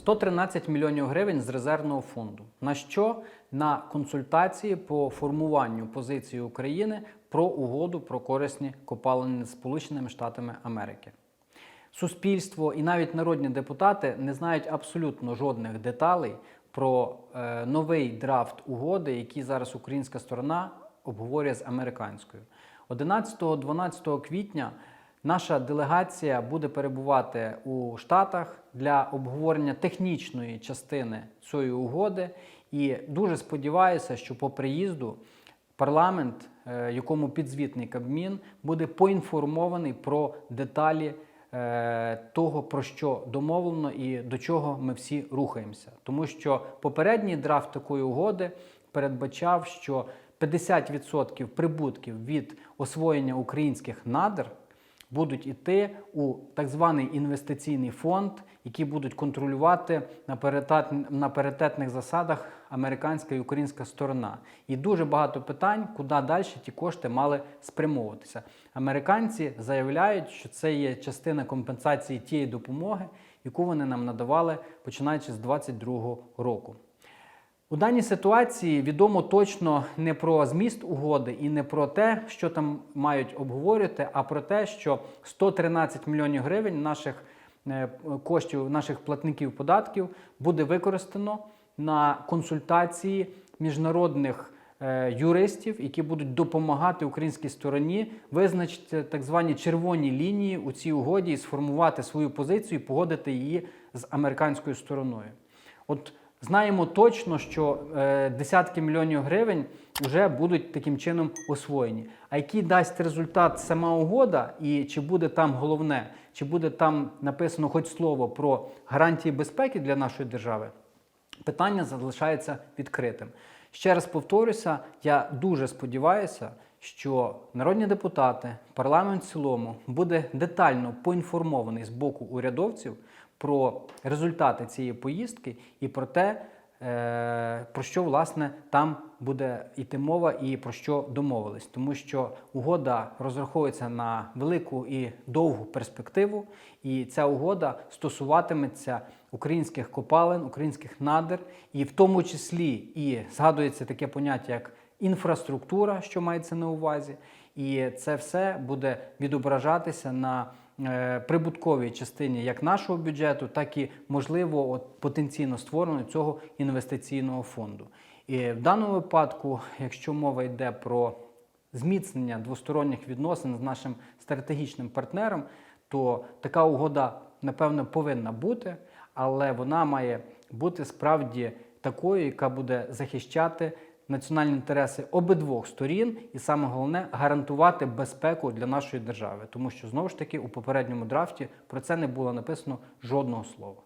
113 мільйонів гривень з резервного фонду. На що? На консультації по формуванню позиції України про угоду про корисні копалини з Сполученими Штатами Америки. Суспільство і навіть народні депутати не знають абсолютно жодних деталей про е, новий драфт угоди, який зараз українська сторона обговорює з американською. 11-12 квітня наша делегація буде перебувати у Штатах для обговорення технічної частини цієї угоди. І дуже сподіваюся, що по приїзду парламент, е, якому підзвітний Кабмін, буде поінформований про деталі е, того, про що домовлено і до чого ми всі рухаємося. Тому що попередній драфт такої угоди передбачав, що 50% прибутків від освоєння українських надр будуть йти у так званий інвестиційний фонд, який будуть контролювати на паритет- на паритетних засадах американська і українська сторона. І дуже багато питань, куди далі ті кошти мали спрямовуватися. Американці заявляють, що це є частина компенсації тієї допомоги, яку вони нам надавали починаючи з 2022 року. У даній ситуації відомо точно не про зміст угоди і не про те, що там мають обговорювати, а про те, що 113 мільйонів гривень наших е, коштів наших платників податків буде використано на консультації міжнародних е, юристів, які будуть допомагати українській стороні визначити так звані червоні лінії у цій угоді і сформувати свою позицію, і погодити її з американською стороною. От знаємо точно, що е, десятки мільйонів гривень вже будуть таким чином освоєні. А який дасть результат сама угода, і чи буде там головне, чи буде там написано хоч слово про гарантії безпеки для нашої держави, питання залишається відкритим. Ще раз повторюся, я дуже сподіваюся, що народні депутати, парламент в цілому буде детально поінформований з боку урядовців про результати цієї поїздки і про те, про що власне там буде йти мова і про що домовились. Тому що угода розраховується на велику і довгу перспективу, і ця угода стосуватиметься українських копалин, українських надр, і в тому числі і згадується таке поняття як інфраструктура, що мається на увазі, і це все буде відображатися на е, прибутковій частині як нашого бюджету, так і можливо от, потенційно створення цього інвестиційного фонду. І в даному випадку, якщо мова йде про зміцнення двосторонніх відносин з нашим стратегічним партнером, то така угода, напевно, повинна бути, але вона має бути справді такою, яка буде захищати національні інтереси обидвох сторін, і саме головне гарантувати безпеку для нашої держави, тому що знову ж таки у попередньому драфті про це не було написано жодного слова.